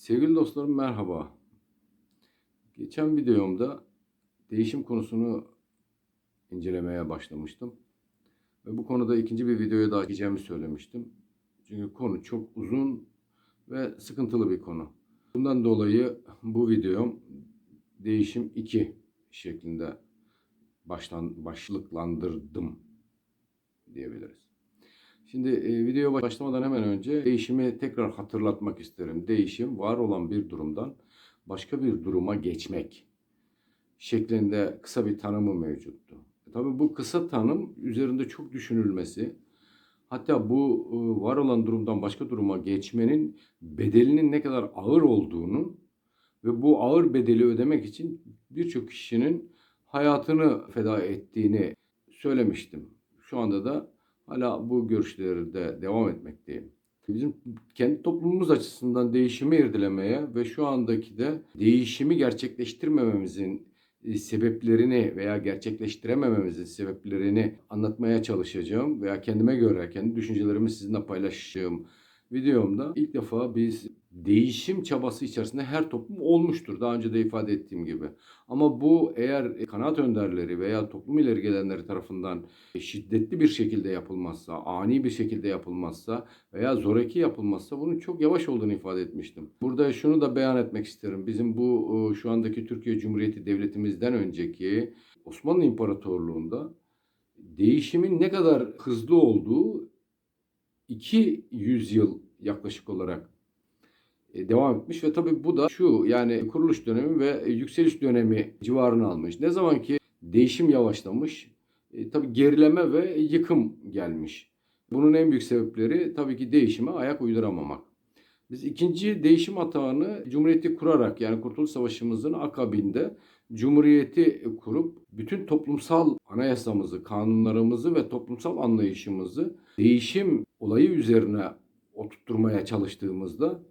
Sevgili dostlarım merhaba. Geçen videomda değişim konusunu incelemeye başlamıştım. Ve bu konuda ikinci bir videoya daha gideceğimi söylemiştim. Çünkü konu çok uzun ve sıkıntılı bir konu. Bundan dolayı bu videom değişim 2 şeklinde başlan, başlıklandırdım diyebiliriz. Şimdi e, videoya başlamadan hemen önce değişimi tekrar hatırlatmak isterim. Değişim var olan bir durumdan başka bir duruma geçmek şeklinde kısa bir tanımı mevcuttu. E, tabii bu kısa tanım üzerinde çok düşünülmesi, hatta bu e, var olan durumdan başka duruma geçmenin bedelinin ne kadar ağır olduğunu ve bu ağır bedeli ödemek için birçok kişinin hayatını feda ettiğini söylemiştim. Şu anda da hala bu görüşlerde devam etmekteyim. Bizim kendi toplumumuz açısından değişimi irdelemeye ve şu andaki de değişimi gerçekleştirmememizin e, sebeplerini veya gerçekleştiremememizin sebeplerini anlatmaya çalışacağım veya kendime göre kendi düşüncelerimi sizinle paylaşacağım videomda ilk defa biz değişim çabası içerisinde her toplum olmuştur. Daha önce de ifade ettiğim gibi. Ama bu eğer kanaat önderleri veya toplum ileri gelenleri tarafından şiddetli bir şekilde yapılmazsa, ani bir şekilde yapılmazsa veya zoraki yapılmazsa bunun çok yavaş olduğunu ifade etmiştim. Burada şunu da beyan etmek isterim. Bizim bu e, şu andaki Türkiye Cumhuriyeti Devletimizden önceki Osmanlı İmparatorluğu'nda değişimin ne kadar hızlı olduğu 200 yıl yaklaşık olarak e, devam etmiş ve tabii bu da şu yani kuruluş dönemi ve yükseliş dönemi civarını almış. Ne zaman ki değişim yavaşlamış, e, tabii gerileme ve yıkım gelmiş. Bunun en büyük sebepleri tabii ki değişime ayak uyduramamak. Biz ikinci değişim hatağını Cumhuriyeti kurarak yani Kurtuluş Savaşımızın akabinde Cumhuriyeti kurup bütün toplumsal anayasamızı, kanunlarımızı ve toplumsal anlayışımızı değişim olayı üzerine oturtmaya çalıştığımızda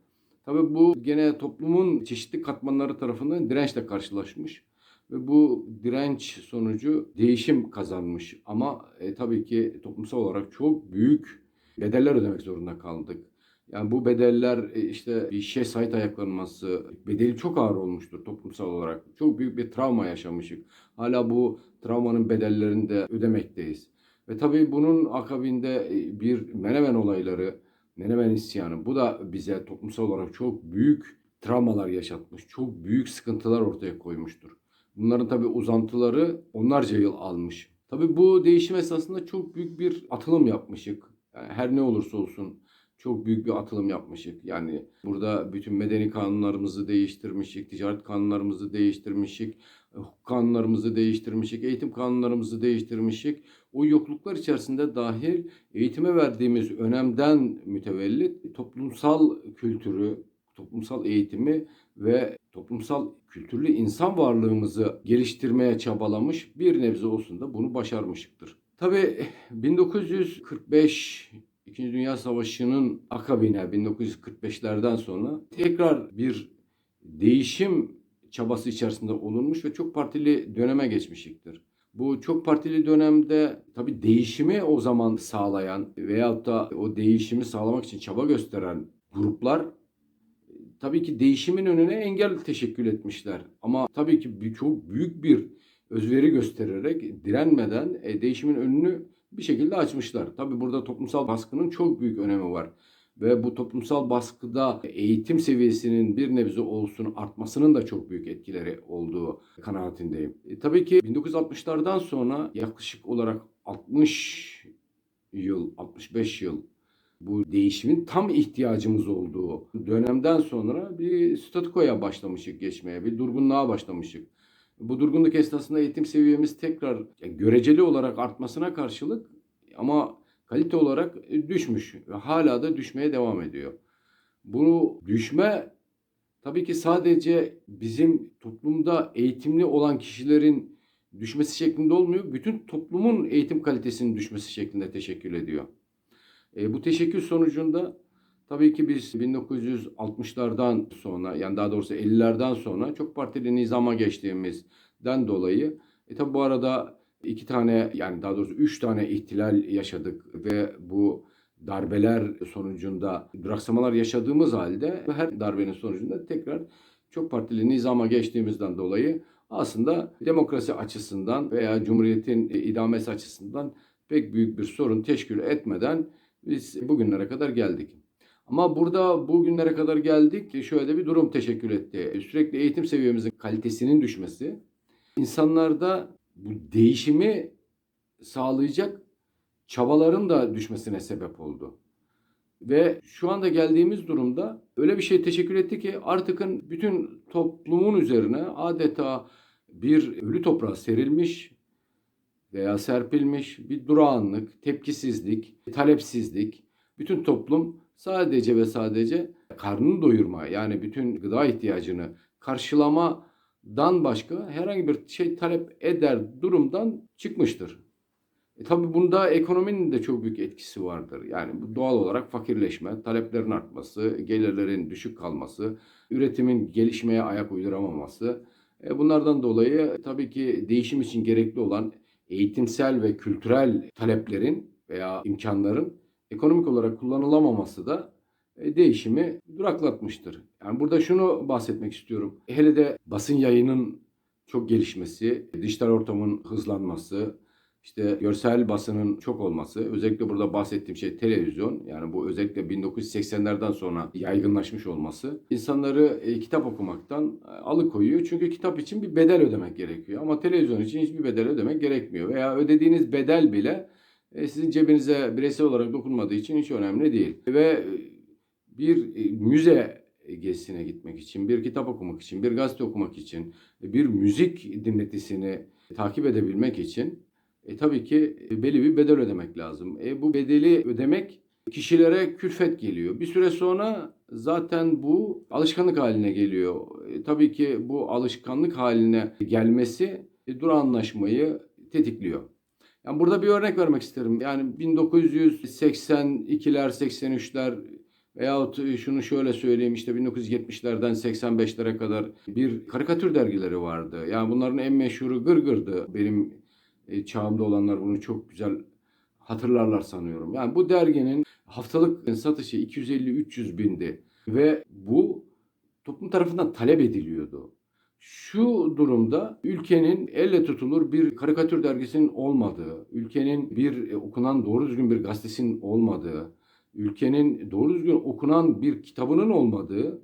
tabii bu gene toplumun çeşitli katmanları tarafından dirençle karşılaşmış ve bu direnç sonucu değişim kazanmış ama e, tabii ki toplumsal olarak çok büyük bedeller ödemek zorunda kaldık. Yani bu bedeller e, işte bir işe sahip ayaklanması bedeli çok ağır olmuştur toplumsal olarak. Çok büyük bir travma yaşamışık. Hala bu travmanın bedellerini de ödemekteyiz. Ve tabii bunun akabinde e, bir Menemen olayları, Menemen isyanı bu da bize toplumsal olarak çok büyük travmalar yaşatmış. Çok büyük sıkıntılar ortaya koymuştur. Bunların tabii uzantıları onlarca yıl almış. Tabii bu değişim esasında çok büyük bir atılım yapmışık. Yani her ne olursa olsun çok büyük bir atılım yapmışık. Yani burada bütün medeni kanunlarımızı değiştirmişik, ticaret kanunlarımızı değiştirmişik, hukuk kanunlarımızı değiştirmişik, eğitim kanunlarımızı değiştirmişik. O yokluklar içerisinde dahil eğitime verdiğimiz önemden mütevellit toplumsal kültürü, toplumsal eğitimi ve toplumsal kültürlü insan varlığımızı geliştirmeye çabalamış bir nebze olsun da bunu başarmışıktır. Tabii 1945 İkinci Dünya Savaşı'nın akabine 1945'lerden sonra tekrar bir değişim çabası içerisinde olunmuş ve çok partili döneme geçmişiktir. Bu çok partili dönemde tabii değişimi o zaman sağlayan veyahut da o değişimi sağlamak için çaba gösteren gruplar tabii ki değişimin önüne engel teşekkül etmişler. Ama tabii ki çok büyük bir özveri göstererek direnmeden e, değişimin önünü bir şekilde açmışlar. Tabi burada toplumsal baskının çok büyük önemi var. Ve bu toplumsal baskıda eğitim seviyesinin bir nebze olsun artmasının da çok büyük etkileri olduğu kanaatindeyim. E, tabii ki 1960'lardan sonra yaklaşık olarak 60 yıl, 65 yıl bu değişimin tam ihtiyacımız olduğu dönemden sonra bir statükoya başlamışık geçmeye, bir durgunluğa başlamışık. Bu durgunluk esnasında eğitim seviyemiz tekrar göreceli olarak artmasına karşılık ama kalite olarak düşmüş ve hala da düşmeye devam ediyor. Bu düşme tabii ki sadece bizim toplumda eğitimli olan kişilerin düşmesi şeklinde olmuyor. Bütün toplumun eğitim kalitesinin düşmesi şeklinde teşekkür ediyor. E, bu teşekkür sonucunda Tabii ki biz 1960'lardan sonra yani daha doğrusu 50'lerden sonra çok partili nizama geçtiğimizden dolayı e tabi bu arada iki tane yani daha doğrusu üç tane ihtilal yaşadık ve bu darbeler sonucunda duraksamalar yaşadığımız halde her darbenin sonucunda tekrar çok partili nizama geçtiğimizden dolayı aslında demokrasi açısından veya cumhuriyetin idamesi açısından pek büyük bir sorun teşkil etmeden biz bugünlere kadar geldik. Ama burada bugünlere kadar geldik şöyle bir durum teşekkür etti. Sürekli eğitim seviyemizin kalitesinin düşmesi insanlarda bu değişimi sağlayacak çabaların da düşmesine sebep oldu. Ve şu anda geldiğimiz durumda öyle bir şey teşekkür etti ki artıkın bütün toplumun üzerine adeta bir ölü toprağa serilmiş veya serpilmiş bir durağanlık, tepkisizlik, talepsizlik. Bütün toplum sadece ve sadece karnını doyurma yani bütün gıda ihtiyacını karşılamadan başka herhangi bir şey talep eder durumdan çıkmıştır. E tabi bunda ekonominin de çok büyük etkisi vardır. Yani doğal olarak fakirleşme, taleplerin artması, gelirlerin düşük kalması, üretimin gelişmeye ayak uyduramaması. E bunlardan dolayı tabii ki değişim için gerekli olan eğitimsel ve kültürel taleplerin veya imkanların ekonomik olarak kullanılamaması da değişimi duraklatmıştır. Yani burada şunu bahsetmek istiyorum. Hele de basın yayının çok gelişmesi, dijital ortamın hızlanması, işte görsel basının çok olması, özellikle burada bahsettiğim şey televizyon. Yani bu özellikle 1980'lerden sonra yaygınlaşmış olması insanları e, kitap okumaktan e, alıkoyuyor. Çünkü kitap için bir bedel ödemek gerekiyor. Ama televizyon için hiçbir bedel ödemek gerekmiyor. Veya ödediğiniz bedel bile e, sizin cebinize bireysel olarak dokunmadığı için hiç önemli değil. Ve e, bir e, müze gezisine gitmek için, bir kitap okumak için, bir gazete okumak için, e, bir müzik dinletisini takip edebilmek için e, tabii ki e, belli bir bedel ödemek lazım. E, bu bedeli ödemek kişilere külfet geliyor. Bir süre sonra zaten bu alışkanlık haline geliyor. E, tabii ki bu alışkanlık haline gelmesi e, dur anlaşmayı tetikliyor. Yani burada bir örnek vermek isterim. Yani 1982'ler, 83'ler veyahut şunu şöyle söyleyeyim işte 1970'lerden 85'lere kadar bir karikatür dergileri vardı. Yani bunların en meşhuru Gırgır'dı. Benim e, çağımda olanlar bunu çok güzel hatırlarlar sanıyorum. Yani bu derginin haftalık satışı 250-300 bindi ve bu toplum tarafından talep ediliyordu. Şu durumda ülkenin elle tutulur bir karikatür dergisinin olmadığı, ülkenin bir e, okunan doğru düzgün bir gazetesinin olmadığı, ülkenin doğru düzgün okunan bir kitabının olmadığı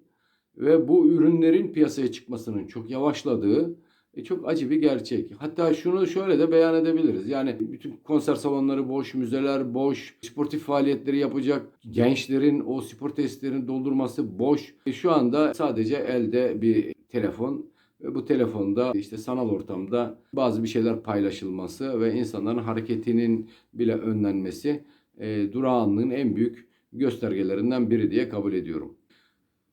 ve bu ürünlerin piyasaya çıkmasının çok yavaşladığı e, çok acı bir gerçek. Hatta şunu şöyle de beyan edebiliriz. Yani bütün konser salonları boş, müzeler boş, sportif faaliyetleri yapacak gençlerin o spor testlerini doldurması boş. E, şu anda sadece elde bir telefon ve bu telefonda işte sanal ortamda bazı bir şeyler paylaşılması ve insanların hareketinin bile önlenmesi e, durağanlığın en büyük göstergelerinden biri diye kabul ediyorum.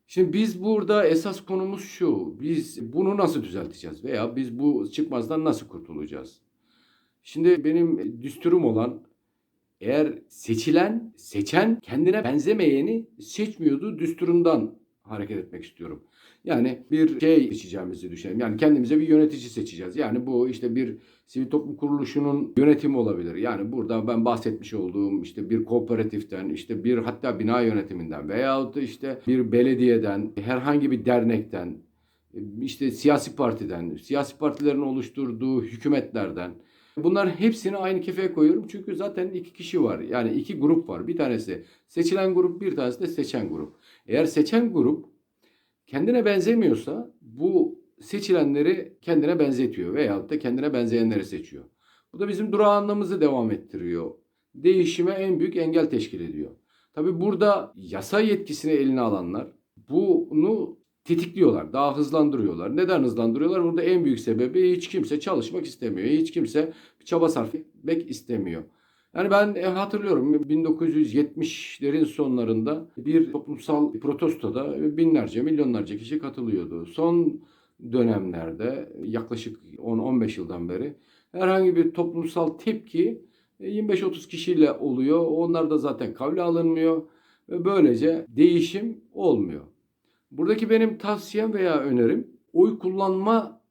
Şimdi biz burada esas konumuz şu. Biz bunu nasıl düzelteceğiz veya biz bu çıkmazdan nasıl kurtulacağız? Şimdi benim düsturum olan eğer seçilen, seçen kendine benzemeyeni seçmiyordu düsturundan hareket etmek istiyorum. Yani bir şey seçeceğimizi düşünelim. Yani kendimize bir yönetici seçeceğiz. Yani bu işte bir sivil toplum kuruluşunun yönetimi olabilir. Yani burada ben bahsetmiş olduğum işte bir kooperatiften, işte bir hatta bina yönetiminden veyahut da işte bir belediyeden, herhangi bir dernekten, işte siyasi partiden, siyasi partilerin oluşturduğu hükümetlerden, Bunlar hepsini aynı kefeye koyuyorum. Çünkü zaten iki kişi var. Yani iki grup var. Bir tanesi seçilen grup, bir tanesi de seçen grup. Eğer seçen grup kendine benzemiyorsa bu seçilenleri kendine benzetiyor veyahut da kendine benzeyenleri seçiyor. Bu da bizim durağanlığımızı devam ettiriyor. Değişime en büyük engel teşkil ediyor. Tabi burada yasa yetkisini eline alanlar bunu tetikliyorlar, daha hızlandırıyorlar. Neden hızlandırıyorlar? Burada en büyük sebebi hiç kimse çalışmak istemiyor. Hiç kimse çaba sarf etmek istemiyor. Yani ben e, hatırlıyorum 1970'lerin sonlarında bir toplumsal protestoda binlerce, milyonlarca kişi katılıyordu. Son dönemlerde yaklaşık 10-15 yıldan beri herhangi bir toplumsal tepki 25-30 e, kişiyle oluyor. Onlar da zaten kavle alınmıyor ve böylece değişim olmuyor. Buradaki benim tavsiyem veya önerim oy kullanma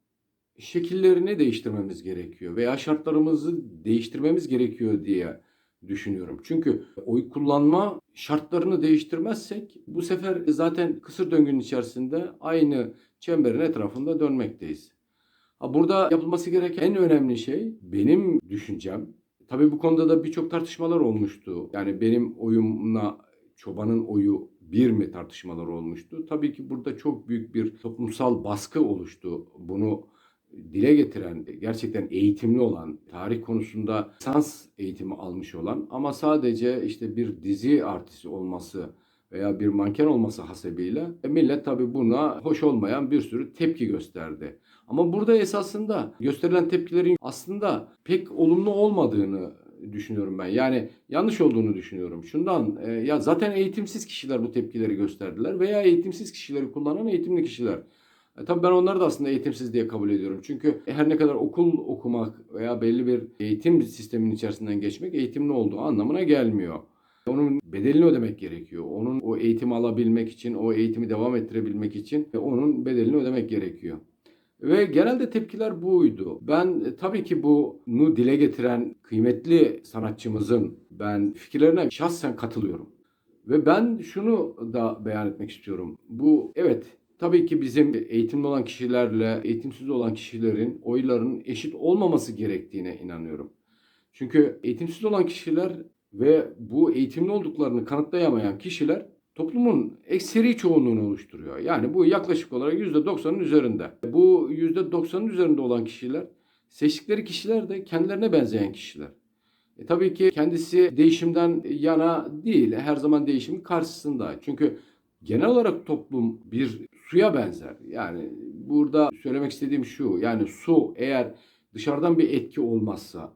şekillerini değiştirmemiz gerekiyor veya şartlarımızı değiştirmemiz gerekiyor diye düşünüyorum. Çünkü oy kullanma şartlarını değiştirmezsek bu sefer zaten kısır döngünün içerisinde aynı çemberin etrafında dönmekteyiz. Burada yapılması gereken en önemli şey benim düşüncem. Tabii bu konuda da birçok tartışmalar olmuştu. Yani benim oyumla çobanın oyu bir mi tartışmalar olmuştu. Tabii ki burada çok büyük bir toplumsal baskı oluştu. Bunu dile getiren, gerçekten eğitimli olan, tarih konusunda sans eğitimi almış olan ama sadece işte bir dizi artisti olması veya bir manken olması hasebiyle e, millet tabii buna hoş olmayan bir sürü tepki gösterdi. Ama burada esasında gösterilen tepkilerin aslında pek olumlu olmadığını düşünüyorum ben. Yani yanlış olduğunu düşünüyorum. Şundan e, ya zaten eğitimsiz kişiler bu tepkileri gösterdiler veya eğitimsiz kişileri kullanan eğitimli kişiler. E, tabii ben onları da aslında eğitimsiz diye kabul ediyorum. Çünkü her ne kadar okul okumak veya belli bir eğitim sisteminin içerisinden geçmek eğitimli olduğu anlamına gelmiyor. Onun bedelini ödemek gerekiyor. Onun o eğitimi alabilmek için, o eğitimi devam ettirebilmek için e, onun bedelini ödemek gerekiyor. Ve genelde tepkiler buydu. Ben e, tabii ki bunu dile getiren kıymetli sanatçımızın ben fikirlerine şahsen katılıyorum. Ve ben şunu da beyan etmek istiyorum. Bu evet tabii ki bizim eğitimli olan kişilerle eğitimsiz olan kişilerin oylarının eşit olmaması gerektiğine inanıyorum. Çünkü eğitimsiz olan kişiler ve bu eğitimli olduklarını kanıtlayamayan kişiler toplumun ekseri çoğunluğunu oluşturuyor. Yani bu yaklaşık olarak %90'ın üzerinde. Bu %90'ın üzerinde olan kişiler seçtikleri kişiler de kendilerine benzeyen kişiler. E, tabii ki kendisi değişimden yana değil, her zaman değişimin karşısında. Çünkü genel olarak toplum bir suya benzer. Yani burada söylemek istediğim şu, yani su eğer dışarıdan bir etki olmazsa,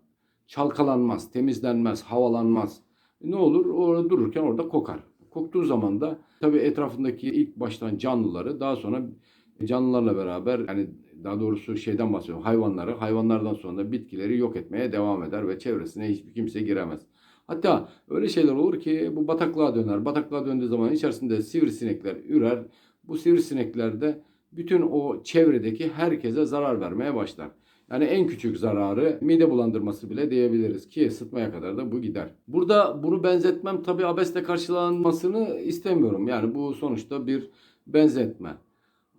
çalkalanmaz, temizlenmez, havalanmaz. E, Ne olur? Orada dururken orada kokar. Koktuğu zaman da tabii etrafındaki ilk baştan canlıları daha sonra canlılarla beraber yani daha doğrusu şeyden bahsediyorum hayvanları hayvanlardan sonra da bitkileri yok etmeye devam eder ve çevresine hiçbir kimse giremez. Hatta öyle şeyler olur ki bu bataklığa döner. Bataklığa döndüğü zaman içerisinde sivrisinekler ürer. Bu sivrisinekler de bütün o çevredeki herkese zarar vermeye başlar. Yani en küçük zararı mide bulandırması bile diyebiliriz ki sıtmaya kadar da bu gider. Burada bunu benzetmem tabii abesle karşılanmasını istemiyorum. Yani bu sonuçta bir benzetme.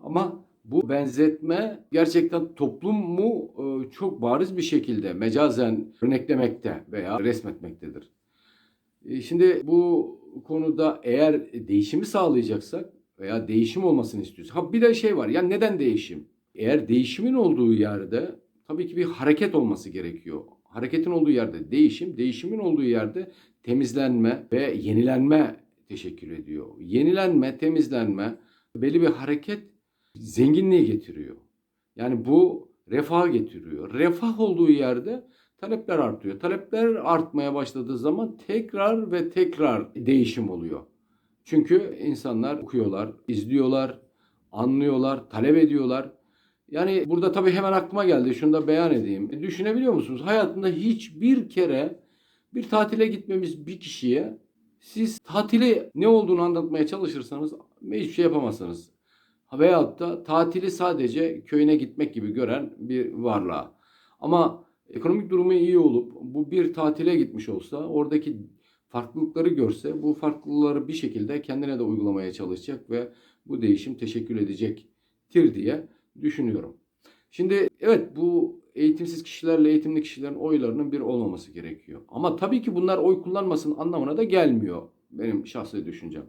Ama bu benzetme gerçekten toplumu e, çok bariz bir şekilde mecazen örneklemekte veya resmetmektedir. E, Şimdi bu konuda eğer değişimi sağlayacaksak veya değişim olmasını istiyorsak. Ha bir de şey var. Ya neden değişim? Eğer değişimin olduğu yerde tabii ki bir hareket olması gerekiyor. Hareketin olduğu yerde değişim, değişimin olduğu yerde temizlenme ve yenilenme teşekkür ediyor. Yenilenme, temizlenme, belli bir hareket zenginliği getiriyor. Yani bu refah getiriyor. Refah olduğu yerde talepler artıyor. Talepler artmaya başladığı zaman tekrar ve tekrar değişim oluyor. Çünkü insanlar okuyorlar, izliyorlar, anlıyorlar, talep ediyorlar. Yani burada tabii hemen aklıma geldi. Şunu da beyan edeyim. E, düşünebiliyor musunuz? Hayatında hiçbir kere bir tatile gitmemiz bir kişiye siz tatili ne olduğunu anlatmaya çalışırsanız hiçbir şey yapamazsınız. Veyahut da tatili sadece köyüne gitmek gibi gören bir varlığa. Ama ekonomik durumu iyi olup bu bir tatile gitmiş olsa oradaki farklılıkları görse bu farklılıkları bir şekilde kendine de uygulamaya çalışacak ve bu değişim teşekkür edecektir diye düşünüyorum. Şimdi evet bu eğitimsiz kişilerle eğitimli kişilerin oylarının bir olmaması gerekiyor. Ama tabii ki bunlar oy kullanmasın anlamına da gelmiyor benim şahsi düşüncem.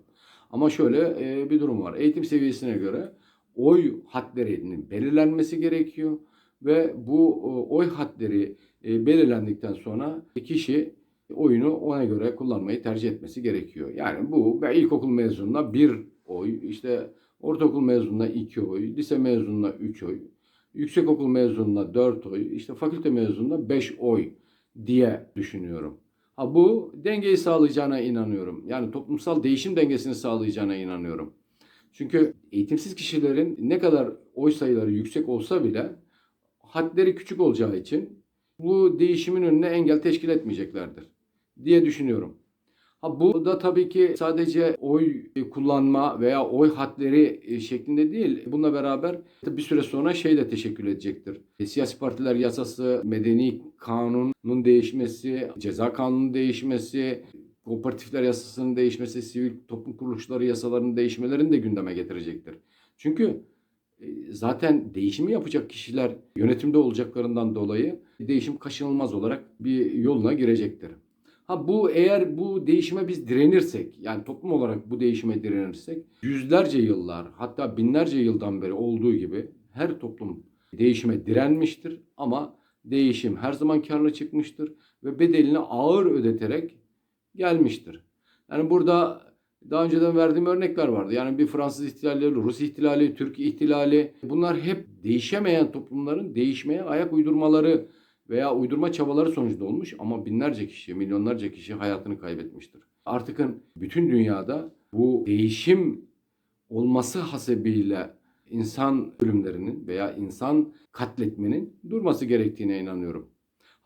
Ama şöyle e, bir durum var. Eğitim seviyesine göre oy hadlerinin belirlenmesi gerekiyor ve bu e, oy hadleri e, belirlendikten sonra kişi oyunu ona göre kullanmayı tercih etmesi gerekiyor. Yani bu ilkokul mezununa bir oy, işte ortaokul mezununa iki oy, lise mezununa üç oy, yüksekokul mezununa dört oy, işte fakülte mezununa beş oy diye düşünüyorum. Ha bu dengeyi sağlayacağına inanıyorum. Yani toplumsal değişim dengesini sağlayacağına inanıyorum. Çünkü eğitimsiz kişilerin ne kadar oy sayıları yüksek olsa bile hadleri küçük olacağı için bu değişimin önüne engel teşkil etmeyeceklerdir diye düşünüyorum. Ha bu da tabii ki sadece oy kullanma veya oy hadleri e, şeklinde değil. Bununla beraber bir süre sonra şey de teşekkür edecektir. E, Siyasi partiler yasası, medeni kanunun değişmesi, ceza kanunun değişmesi, kooperatifler yasasının değişmesi, sivil toplum kuruluşları yasalarının değişmelerini de gündeme getirecektir. Çünkü e, zaten değişimi yapacak kişiler yönetimde olacaklarından dolayı değişim kaçınılmaz olarak bir yoluna girecektir. Ha bu eğer bu değişime biz direnirsek yani toplum olarak bu değişime direnirsek yüzlerce yıllar hatta binlerce yıldan beri olduğu gibi her toplum değişime direnmiştir ama değişim her zaman karlı çıkmıştır ve bedelini ağır ödeterek gelmiştir. Yani burada daha önceden verdiğim örnekler vardı. Yani bir Fransız ihtilali, Rus ihtilali, Türk ihtilali bunlar hep değişemeyen toplumların değişmeye ayak uydurmaları veya uydurma çabaları sonucunda olmuş ama binlerce kişi, milyonlarca kişi hayatını kaybetmiştir. Artık bütün dünyada bu değişim olması hasebiyle insan ölümlerinin veya insan katletmenin durması gerektiğine inanıyorum.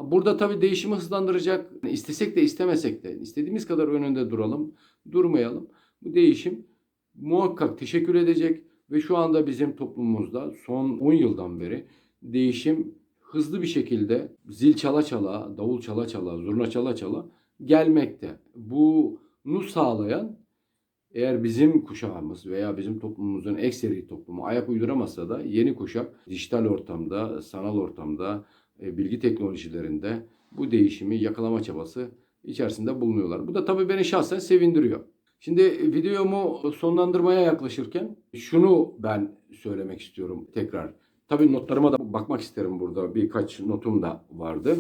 Burada tabii değişimi hızlandıracak, istesek de istemesek de istediğimiz kadar önünde duralım, durmayalım. Bu değişim muhakkak teşekkür edecek ve şu anda bizim toplumumuzda son 10 yıldan beri değişim hızlı bir şekilde zil çala çala, davul çala çala, zurna çala çala gelmekte. Bunu sağlayan eğer bizim kuşağımız veya bizim toplumumuzun ekseri toplumu ayak uyduramazsa da yeni kuşak dijital ortamda, sanal ortamda, e, bilgi teknolojilerinde bu değişimi yakalama çabası içerisinde bulunuyorlar. Bu da tabii beni şahsen sevindiriyor. Şimdi videomu sonlandırmaya yaklaşırken şunu ben söylemek istiyorum tekrar. Tabii notlarıma da bakmak isterim burada. Birkaç notum da vardı.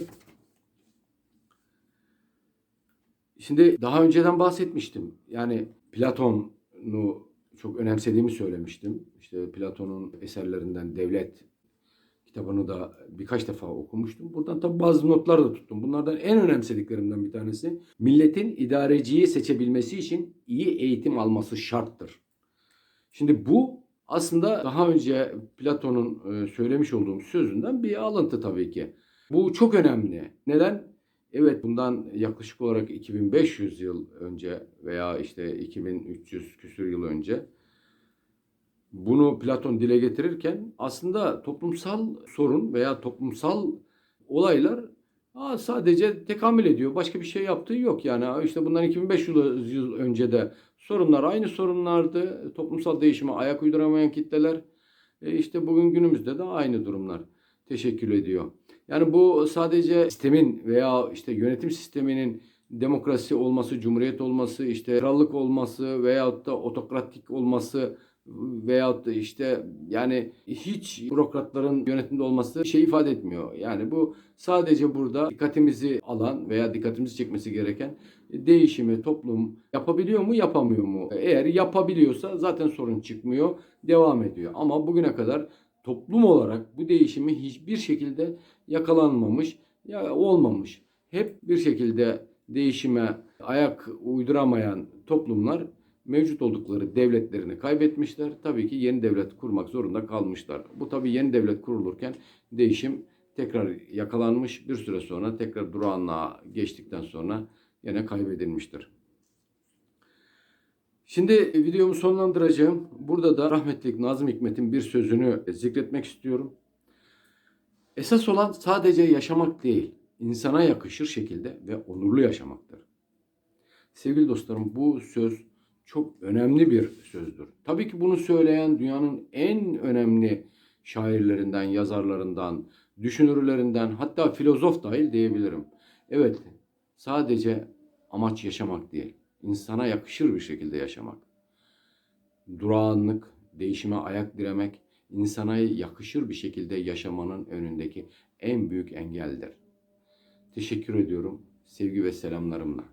Şimdi daha önceden bahsetmiştim. Yani Platon'u çok önemsediğimi söylemiştim. İşte Platon'un eserlerinden Devlet kitabını da birkaç defa okumuştum. Buradan tabi bazı notlar da tuttum. Bunlardan en önemsediklerimden bir tanesi milletin idareciyi seçebilmesi için iyi eğitim alması şarttır. Şimdi bu aslında daha önce Platon'un e, söylemiş olduğum sözünden bir alıntı tabii ki. Bu çok önemli. Neden? Evet bundan yaklaşık olarak 2500 yıl önce veya işte 2300 küsür yıl önce bunu Platon dile getirirken aslında toplumsal sorun veya toplumsal olaylar aa, sadece tekamül ediyor. Başka bir şey yaptığı yok. Yani işte bundan 2500 yıl önce de sorunlar aynı sorunlardı. Toplumsal değişime ayak uyduramayan kitleler. E işte bugün günümüzde de aynı durumlar teşekkül ediyor. Yani bu sadece sistemin veya işte yönetim sisteminin demokrasi olması, cumhuriyet olması, işte krallık olması veyahut da otokratik olması veyahut da işte yani hiç bürokratların yönetimde olması şey ifade etmiyor. Yani bu sadece burada dikkatimizi alan veya dikkatimizi çekmesi gereken değişimi toplum yapabiliyor mu yapamıyor mu? Eğer yapabiliyorsa zaten sorun çıkmıyor, devam ediyor. Ama bugüne kadar toplum olarak bu değişimi hiçbir şekilde yakalanmamış ya olmamış. Hep bir şekilde değişime ayak uyduramayan toplumlar mevcut oldukları devletlerini kaybetmişler. Tabii ki yeni devlet kurmak zorunda kalmışlar. Bu tabii yeni devlet kurulurken değişim tekrar yakalanmış. Bir süre sonra tekrar durağanlığa geçtikten sonra yine kaybedilmiştir. Şimdi videomu sonlandıracağım. Burada da rahmetli Nazım Hikmet'in bir sözünü zikretmek istiyorum. Esas olan sadece yaşamak değil, insana yakışır şekilde ve onurlu yaşamaktır. Sevgili dostlarım bu söz çok önemli bir sözdür. Tabii ki bunu söyleyen dünyanın en önemli şairlerinden, yazarlarından, düşünürlerinden hatta filozof dahil diyebilirim. Evet, sadece amaç yaşamak değil, insana yakışır bir şekilde yaşamak. Durağanlık, değişime ayak diremek, insana yakışır bir şekilde yaşamanın önündeki en büyük engeldir. Teşekkür ediyorum sevgi ve selamlarımla.